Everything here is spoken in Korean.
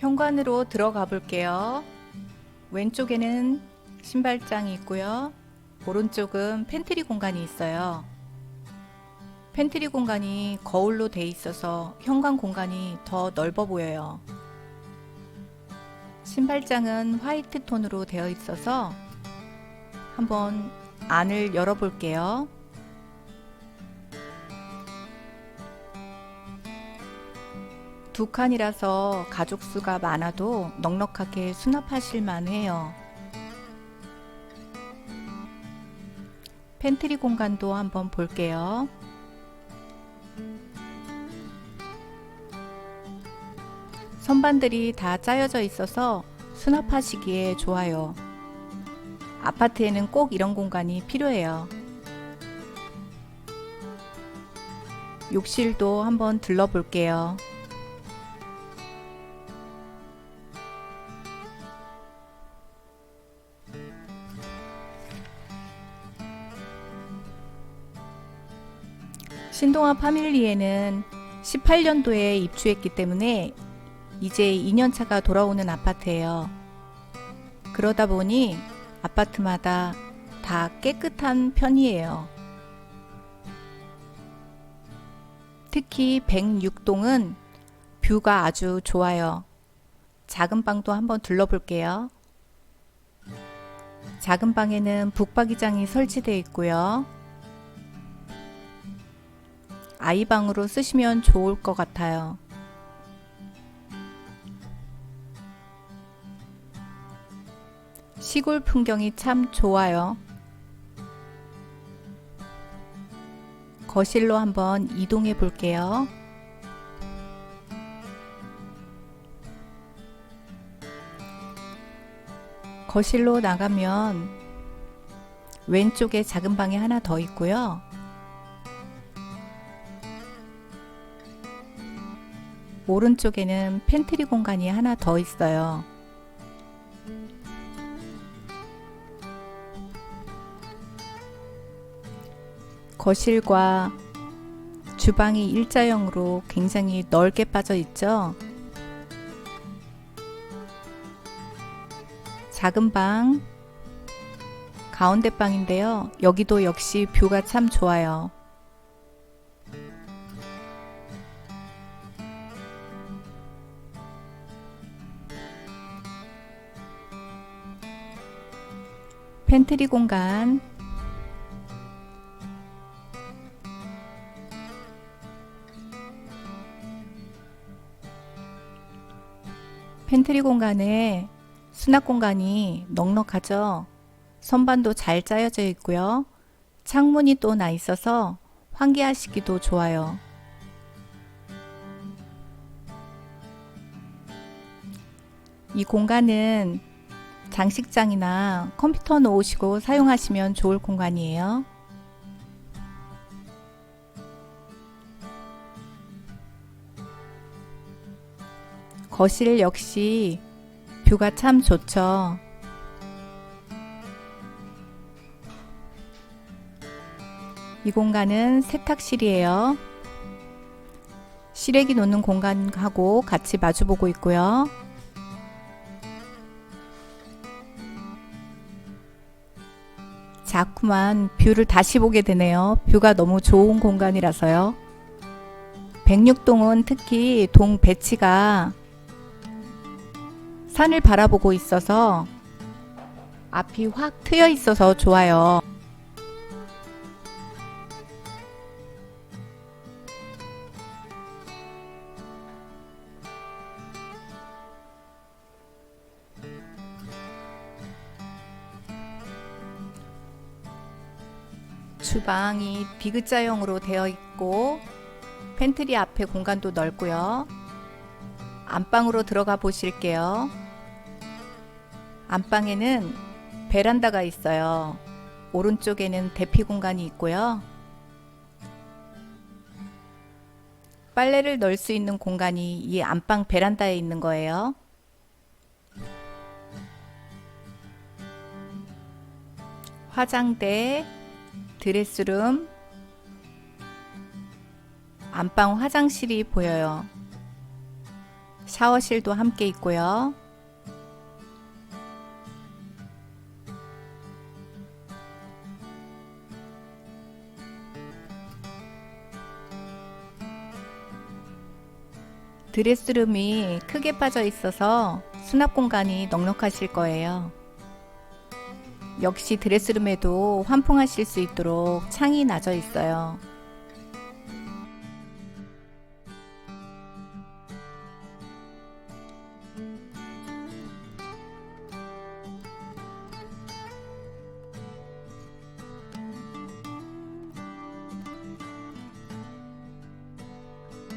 현관으로 들어가 볼게요. 왼쪽에는 신발장이 있고요. 오른쪽은 팬트리 공간이 있어요. 팬트리 공간이 거울로 돼 있어서 현관 공간이 더 넓어 보여요. 신발장은 화이트 톤으로 되어 있어서 한번 안을 열어볼게요. 두 칸이라서 가족 수가 많아도 넉넉하게 수납하실 만해요. 팬트리 공간도 한번 볼게요. 선반들이 다 짜여져 있어서 수납하시기에 좋아요. 아파트에는 꼭 이런 공간이 필요해요. 욕실도 한번 들러볼게요. 신동아 파밀리에는 18년도에 입주했기 때문에 이제 2년차가 돌아오는 아파트예요. 그러다 보니 아파트마다 다 깨끗한 편이에요. 특히 106동은 뷰가 아주 좋아요. 작은 방도 한번 둘러볼게요. 작은 방에는 북박이장이 설치되어 있고요. 아이방으로 쓰시면 좋을 것 같아요. 시골 풍경이 참 좋아요. 거실로 한번 이동해 볼게요. 거실로 나가면 왼쪽에 작은 방이 하나 더 있고요. 오른쪽에는 팬트리 공간이 하나 더 있어요. 거실과 주방이 일자형으로 굉장히 넓게 빠져 있죠. 작은 방, 가운데 방인데요. 여기도 역시 뷰가 참 좋아요. 팬트리 공간 팬트리 공간에 수납 공간이 넉넉하죠. 선반도 잘 짜여져 있고요. 창문이 또 나 있어서 환기하시기도 좋아요. 이 공간은 장식장이나 컴퓨터 놓으시고 사용하시면 좋을 공간이에요. 거실 역시 뷰가 참 좋죠. 이 공간은 세탁실이에요. 시래기 놓는 공간하고 같이 마주보고 있고요. 자꾸만 뷰를 다시 보게 되네요. 뷰가 너무 좋은 공간이라서요. 106동은 특히 동 배치가 산을 바라보고 있어서 앞이 확 트여 있어서 좋아요. 주방이 디귿자형으로 되어 있고 팬트리 앞에 공간도 넓고요. 안방으로 들어가 보실게요. 안방에는 베란다가 있어요. 오른쪽에는 대피 공간이 있고요. 빨래를 넣을 수 있는 공간이 이 안방 베란다에 있는 거예요. 화장대, 드레스룸, 안방 화장실이 보여요. 샤워실도 함께 있고요. 드레스룸이 크게 빠져 있어서 수납 공간이 넉넉하실 거예요. 역시 드레스룸에도 환풍하실 수 있도록 창이 나져 있어요.